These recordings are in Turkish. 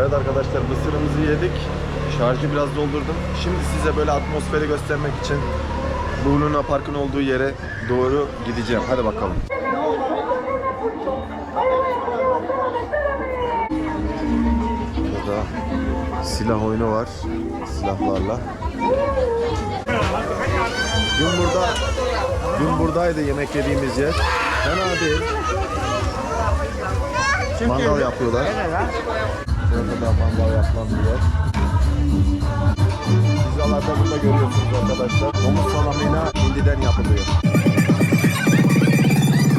Evet arkadaşlar mısırımızı yedik. Şarjı biraz doldurdum. Şimdi size böyle atmosferi göstermek için bu Luna Park'ın olduğu yere doğru gideceğim. Hadi bakalım. Burada silah oyunu var. Silahlarla. Dün burada dün buradaydı yemek yediğimiz yer. Fena değil. Mangal yapıyorlar. Burada da mangal yapılan bir yer. Pizzalar da burada görüyorsunuz arkadaşlar. Domuz salamıyla hindiden yapılıyor.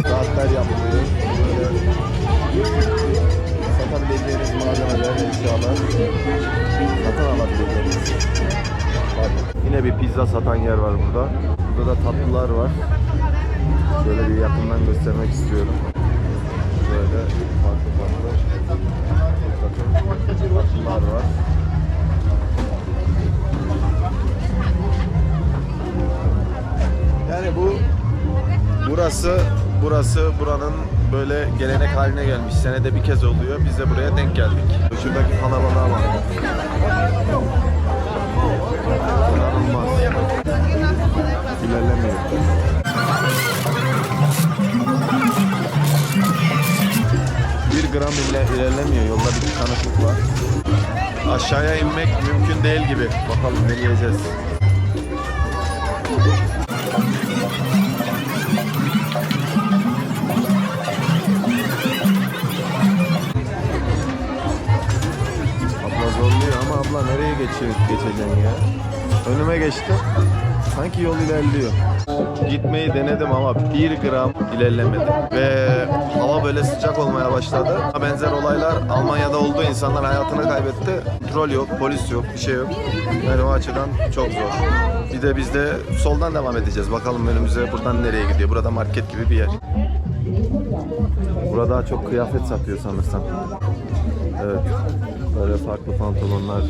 Saatler yapılıyor. Böyle satabileceğiniz malzemeler, eşyalar satın alabileceğiniz. Bak, yine bir pizza satan yer var burada. Burada da tatlılar var. Şöyle bir yakından göstermek istiyorum. Böyle farklı farklı tatlılar var. Yani bu burası burası buranın böyle gelenek haline gelmiş. Senede bir kez oluyor. Biz de buraya denk geldik. Şuradaki kalabalığa bak. İnanılmaz. İlerlemiyor. Bir gram bile ilerlemiyor. Yolda bir tıkanıklık var. Aşağıya inmek mümkün değil gibi. Bakalım deneyeceğiz. Abla zorluyor ama abla nereye geçiyor, geçeceksin ya? Önüme geçti. Sanki yol ilerliyor. Gitmeyi denedim ama bir gram ilerlemedi. Ve hava böyle sıcak olmaya başladı. Benzer olaylar Almanya'da oldu. İnsanlar hayatını kaybetti. Kontrol yok, polis yok, bir şey yok. Yani o açıdan çok zor. Bir de biz de soldan devam edeceğiz. Bakalım önümüze buradan nereye gidiyor. Burada market gibi bir yer. Burada çok kıyafet satıyor sanırsam. Evet. Böyle farklı pantolonlar,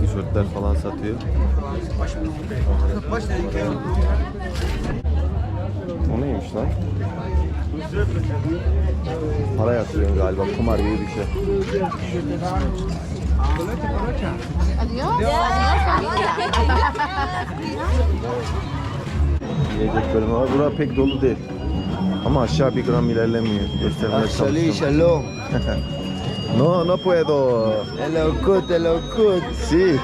tişörtler falan satıyor. O neymiş lan? Para yatırıyorsun galiba, kumar gibi bir şey. Yiyecek bölümü var. Bura pek dolu değil. Ama aşağı bir gram ilerlemiyor. Göstermeye çalıştım. No, no puedo. Hello, good, hello, good. Sí.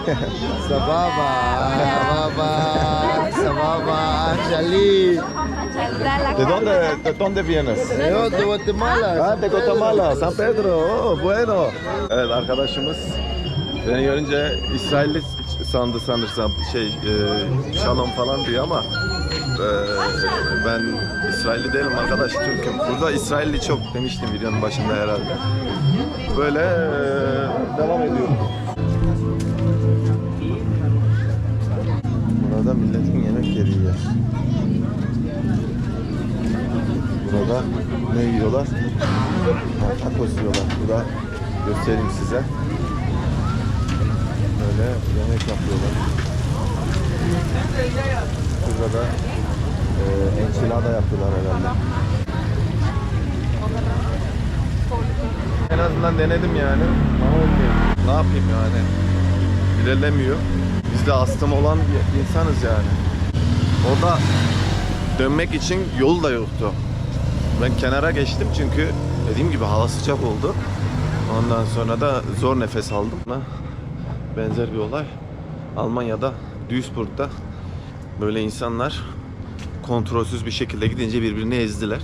Sababa, sababa, sababa, actually. ¿De dónde, de dónde vienes? Yo de Guatemala. Ha, de Guatemala, San Pedro. Oh, bueno. Evet arkadaşımız beni görünce İsrailli sandı sanırsam şey e, şalom falan diyor ama e, ben İsrailli değilim arkadaş Türk'üm. Burada İsrailli çok demiştim videonun başında herhalde. Böyle e, devam ediyorum. Burada milletin yemek yediği yer. Burada ne yiyorlar? Tacos yiyorlar. Burada göstereyim size. Böyle yemek yapıyorlar. Burada da e, enchilada yapıyorlar herhalde. En azından denedim yani. Ama olmuyor. Ne yapayım yani? İlerlemiyor. Biz de astım olan bir insanız yani. Orada dönmek için yol da yoktu. Ben kenara geçtim çünkü dediğim gibi hava sıcak oldu. Ondan sonra da zor nefes aldım. Benzer bir olay. Almanya'da, Duisburg'da böyle insanlar kontrolsüz bir şekilde gidince birbirini ezdiler.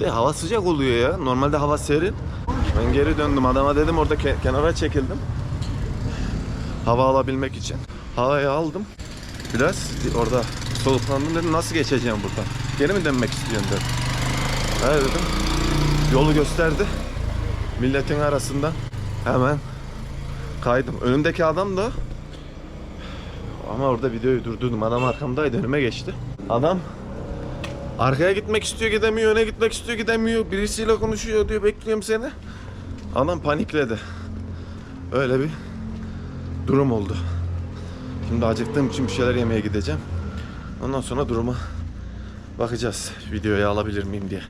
De hava sıcak oluyor ya. Normalde hava serin. Ben geri döndüm. Adama dedim orada ke- kenara çekildim. Hava alabilmek için. Havayı aldım. Biraz orada soluklandım dedim nasıl geçeceğim buradan. Geri mi dönmek istiyorsun dedim. Evet dedim. Yolu gösterdi. Milletin arasında hemen kaydım. Önümdeki adam da ama orada videoyu durdurdum. Adam arkamdaydı. Önüme geçti. Adam arkaya gitmek istiyor gidemiyor. Öne gitmek istiyor gidemiyor. Birisiyle konuşuyor diyor. Bekliyorum seni. Adam panikledi. Öyle bir durum oldu. Şimdi acıktığım için bir şeyler yemeye gideceğim. Ondan sonra duruma bakacağız. Videoya alabilir miyim diye.